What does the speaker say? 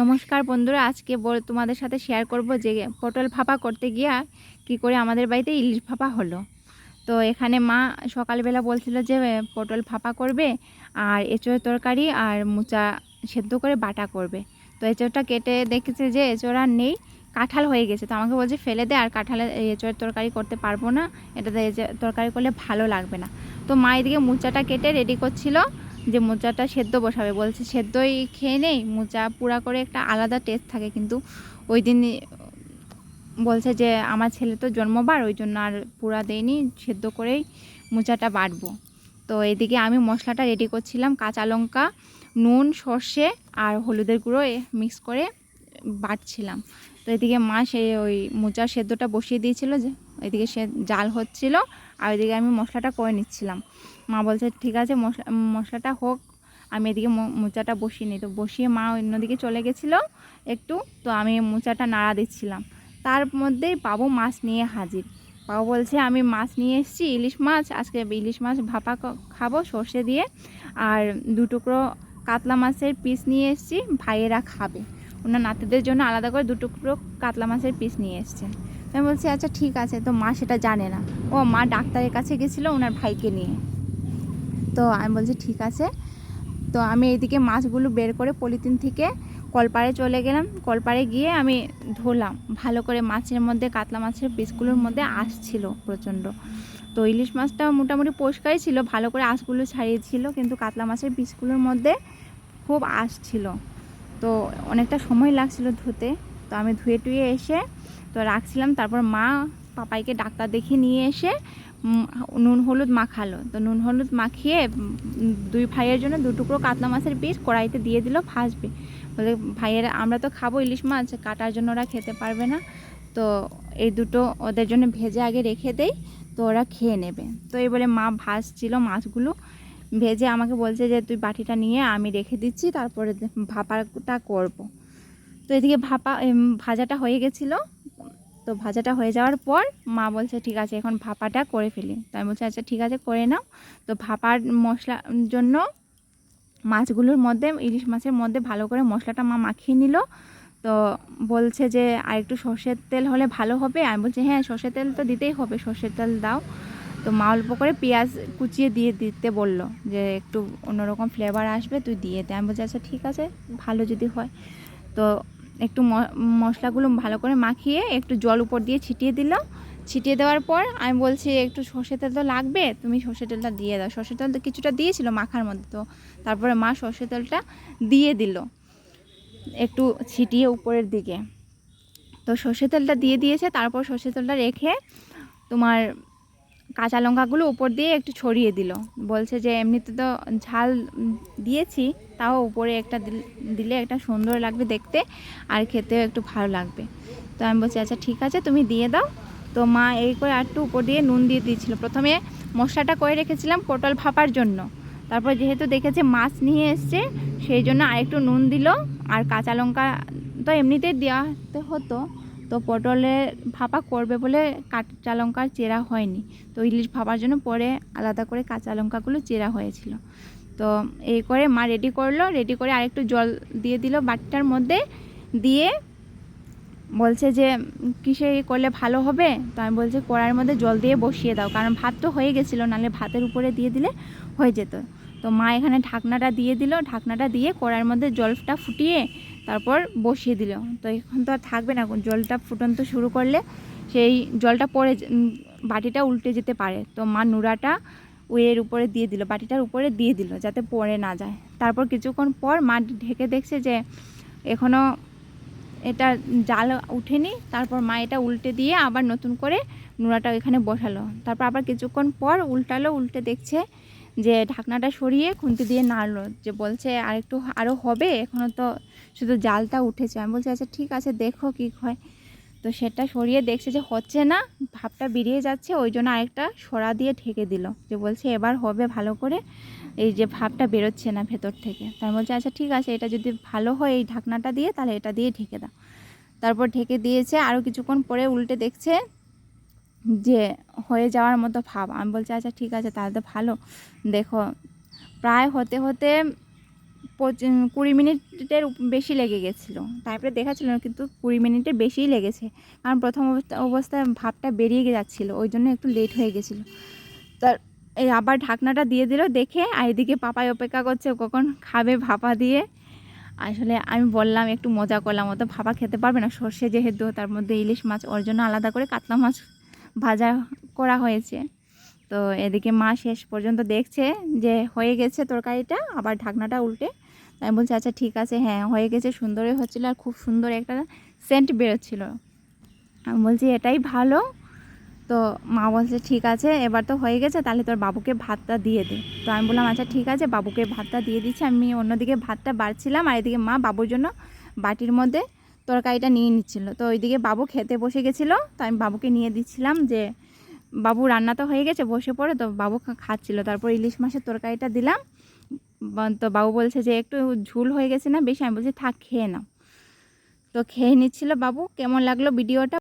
নমস্কার বন্ধুরা, আজকে তোমাদের সাথে শেয়ার করব যে পটল ভাপা করতে গিয়ে কি করে আমাদের বাড়িতে ইলিশ ভাপা হলো। তো এখানে মা সকালবেলা বলছিল যে পটল ভাপা করবে, আর এঁচোড় তরকারি আর মোচা সেদ্ধ করে বাটা করবে। তো এঁচোড়টা কেটে দেখেছে যে, এঁচোড় আর নেই, কাঁঠাল হয়ে গেছে। তো আমাকে বলছে, ফেলে দে, আর কাঁঠালে এঁচোড়ের তরকারি করতে পারব না। এটাতে তরকারি করলে ভালো লাগবে না। তো মা এদিকে মোচাটা কেটে রেডি করছিল। যে মোচাটা সেদ্ধ বসাবে। বলছে সেদ্ধই খেয়ে নেই, মোচা পুরা করে একটা আলাদা টেস্ট থাকে। কিন্তু ওই দিন বলছে যে আমার ছেলে তো জন্মবার, ওই জন্য আর পুরা দেয়নি, সেদ্ধ করেই মোচাটা বাটবো। তো এদিকে আমি মশলাটা রেডি করছিলাম, কাঁচা লঙ্কা, নুন, সর্ষে আর হলুদের গুঁড়ো মিক্স করে বাটছিলাম। তো এদিকে মা সে ওই মোচার সেদ্ধটা বসিয়ে দিয়েছিল যে, এদিকে সে জাল হচ্ছিল আর ওইদিকে আমি মশলাটা করে নিচ্ছিলাম। মা বলছে, ঠিক আছে, মশলা, মশলাটা হোক, আমি এদিকে মোচাটা বসিয়ে নিই। তো বসিয়ে মা অন্যদিকে চলে গেছিল একটু, তো আমি মোচাটা নাড়া দিচ্ছিলাম। তার মধ্যেই বাবু মাছ নিয়ে হাজির। বাবু বলছে, আমি মাছ নিয়ে এসেছি, ইলিশ মাছ, আজকে ইলিশ মাছ ভাপা খাব সর্ষে দিয়ে। আর দু টুকরো কাতলা মাছের পিস নিয়ে এসেছি, ভাইয়েরা খাবে। ওনার নাতিদের জন্য আলাদা করে দু টুকরো কাতলা মাছের পিস নিয়ে এসছে আমি বলছি আচ্ছা ঠিক আছে। তো মা সেটা জানে না। ও মা ডাক্তারের কাছে গেছিল ওনার ভাইকে নিয়ে। তো আমি বলছি, ঠিক আছে। তো আমি এইদিকে মাছগুলো বের করে পলিথিন থেকে কলপাড়ে চলে গেলাম। কলপাড়ে গিয়ে আমি ধুলাম ভালো করে মাছের মধ্যে, কাতলা মাছের পিসগুলোর মধ্যে আসছিল প্রচণ্ড। তো ইলিশ মাছটা মোটামুটি পরিষ্কারই ছিল, ভালো করে আঁশগুলো ছাড়িয়েছিল, কিন্তু কাতলা মাছের পিসগুলোর মধ্যে খুব আঁশ ছিল। তো অনেকটা সময় লাগছিল ধুতে। তো আমি ধুয়ে টুয়ে এসে তো রাখছিলাম। তারপর মা পাপাইকে ডাক্তার দেখিয়ে নিয়ে এসে নুন হলুদ মাখালো। তো নুন হলুদ মাখিয়ে দুই ভাইয়ের জন্য দুটুকরো কাতলা মাছের পিস কড়াইতে দিয়ে দিল ভাজবে। বলে, ভাইয়েরা, আমরা তো খাব ইলিশ মাছ, কাটার জন্য ওরা খেতে পারবে না। তো এই দুটো ওদের জন্য ভেজে আগে রেখে দেই, তো ওরা খেয়ে নেবে। তো এই বলে মা ভাজছিল মাছগুলো। ভেজে আমাকে বলছে যে, তুই বাটিটা নিয়ে আমি রেখে দিচ্ছি, তারপরে ভাপাটা করব। তো এদিকে ভাপা ভাজাটা হয়ে গেছিল। তো ভাজাটা হয়ে যাওয়ার পর মা বলছে, ঠিক আছে, এখন ভাপাটা করে ফেলি। তো আমি বলছি আচ্ছা ঠিক আছে, করে নাও। তো ভাপার মশলার জন্য মাছগুলোর মধ্যে, ইলিশ মাছের মধ্যে ভালো করে মশলাটা মা মাখিয়ে নিল। তো বলছে যে, আর একটু সর্ষের তেল হলে ভালো হবে? আমি বলছি হ্যাঁ সর্ষের তেল তো দিতেই হবে, সর্ষের তেল দাও। তো মা অল্প করে পেঁয়াজ কুচিয়ে দিয়ে দিতে বলল যে, একটু অন্যরকম ফ্লেভার আসবে, তুই দিয়ে দে। আমি বলছি আচ্ছা ঠিক আছে, ভালো যদি হয়। তো একটু মশলাগুলো ভালো করে মাখিয়ে একটু জল উপর দিয়ে ছিটিয়ে দিলাম ছিটিয়ে দেওয়ার পর আমি বলছি, একটু সর্ষে তেল তো লাগবে, তুমি সর্ষের তেলটা দিয়ে দাও। সর্ষের তেল তো কিছুটা দিয়েছিল মাখার মধ্যে তো, তারপরে মা সর্ষের তেলটা দিয়ে দিল একটু ছিটিয়ে উপরের দিকে। তো সর্ষে তেলটা দিয়ে দিয়েছে, তারপর সর্ষে তেলটা রেখে তোমার কাঁচা লঙ্কাগুলো উপর দিয়ে একটু ছড়িয়ে দিল। বলছে যে, এমনিতে তো ঝাল দিয়েছি, তাও উপরে একটা দিল- একটা সুন্দর লাগবে দেখতে আর খেতেও একটু ভালো লাগবে। তো আমি বলছি আচ্ছা ঠিক আছে, তুমি দিয়ে দাও। তো মা এই করে একটু উপর দিয়ে নুন দিয়ে দিয়েছিল। প্রথমে মশলাটা করে রেখেছিলাম পটল ভাপার জন্য। তারপর যেহেতু দেখেছে মাছ নিয়ে এসছে, সেই জন্য আরেকটু নুন দিল। আর কাঁচা লঙ্কা তো এমনিতেই দেওয়াতে হতো। তো পটলের ভাপা করবে বলে কাঁচা লঙ্কার চেরা হয়নি। তো ইলিশ ভাপার জন্য পরে আলাদা করে কাঁচা লঙ্কাগুলো চেরা হয়েছিল। তো এই করে মা রেডি করল রেডি করে আরেকটু জল দিয়ে দিল বাটিটার মধ্যে। দিয়ে বলছে যে, কিসে করলে ভালো হবে? তো আমি বলছি কড়ার মধ্যে জল দিয়ে বসিয়ে দাও, কারণ ভাত তো হয়ে গেছিল, নাহলে ভাতের উপরে দিয়ে দিলে হয়ে যেত। তো মা এখানে ঢাকনাটা দিয়ে দিল, ঢাকনাটা দিয়ে কড়াইয়ের মধ্যে জলটা ফুটিয়ে তারপর বসিয়ে দিল। তো এখন তো আর থাকবে না, জলটা ফুটন্ত শুরু করলে সেই জলটা পড়ে বাটিটা উল্টে যেতে পারে। তো মা নুরাটা ওয়ের উপরে দিয়ে দিল, বাটিটার উপরে দিয়ে দিল যাতে পড়ে না যায়। তারপর কিছুক্ষণ পর মা ঢেকে দেখছে যে এখনও এটা জাল উঠেনি, তারপর মা এটা উল্টে দিয়ে আবার নতুন করে নোড়াটা এখানে বসালো। তারপর আবার কিছুক্ষণ পর উল্টালো, উল্টে দেখছে যে ঢাকনাটা সরিয়ে খুন্তি দিয়ে নাড়লো, যে বলছে আর একটু আরও হবে? এখনও তো শুধু জালটা উঠেছে। আমি বলছি আচ্ছা ঠিক আছে, দেখো কী হয়। তো সেটা সরিয়ে দেখছে যে হচ্ছে না, ভাবটা বেরিয়ে যাচ্ছে, ওই জন্য আরেকটা সরা দিয়ে ঢেকে দিল। যে বলছে, এবার হবে ভালো করে। এই যে ভাবটা বেরোচ্ছে না ভেতর থেকে। তাই বলছে আচ্ছা ঠিক আছে, এটা যদি ভালো হয় এই ঢাকনাটা দিয়ে, তাহলে এটা দিয়ে ঢেকে দাও। তারপর ঢেকে দিয়েছে আরও কিছুক্ষণ পরে উল্টে দেখছে যে হয়ে যাওয়ার মতো ভাব। আমি বলছি আচ্ছা ঠিক আছে, তাহলে তো ভালো। দেখো, প্রায় হতে হতে কুড়ি মিনিটের বেশি লেগে গেছিল। তারপরে দেখাচ্ছিল কিন্তু কুড়ি মিনিটের বেশিই লেগেছে। কারণ প্রথম অবস্থা, অবস্থায় ভাবটা বেরিয়ে যাচ্ছিল, ওই জন্য একটু লেট হয়ে গেছিল। তার, এই আবার ঢাকনাটা দিয়ে দিল, দেখে, আর এদিকে পাপাই অপেক্ষা করছে কখন খাবে ভাপা দিয়ে। আসলে আমি বললাম, একটু মজা করলাম, ও তো ভাপা খেতে পারবে না, সর্ষে যেহেতু, তার মধ্যে ইলিশ মাছ, ওর জন্য আলাদা করে কাতলা মাছ ভাজা করা হয়েছে। তো এদিকে মা শেষ পর্যন্ত দেখছে যে হয়ে গেছে তরকারিটা, আবার ঢাকনাটা উল্টে। তাই বলছে আচ্ছা ঠিক আছে হ্যাঁ হয়ে গেছে, সুন্দরই হচ্ছিল আর খুব সুন্দর একটা সেন্ট বেরোচ্ছিল। আমি বলছি, এটাই ভালো। তো মা বলছে, ঠিক আছে, এবার তো হয়ে গেছে, তাহলে তোর বাবুকে ভাতটা দিয়ে দে। তো আমি বললাম আচ্ছা ঠিক আছে, বাবুকে ভাতটা দিয়ে দিচ্ছি। আমি অন্যদিকে ভাতটা বাড়ছিলাম, আর এদিকে মা বাবুর জন্য বাটির মধ্যে তরকারিটা নিয়ে নিচ্ছিল। তো ওইদিকে বাবু খেতে বসে গেছিল, তো আমি বাবুকে নিয়ে দিচ্ছিলাম যে, বাবু, রান্না তো হয়ে গেছে, বসে পড়ে। তো বাবু খাচ্ছিল। তারপর ইলিশ মাছের তরকারিটা দিলাম। তো বাবু বলছে যে, একটু ঝুল হয়ে গেছে না বেশি? আমি বলছি, থাক, খেয়ে নাও। তো খেয়ে নিচ্ছিল বাবু। কেমন লাগল ভিডিওটা?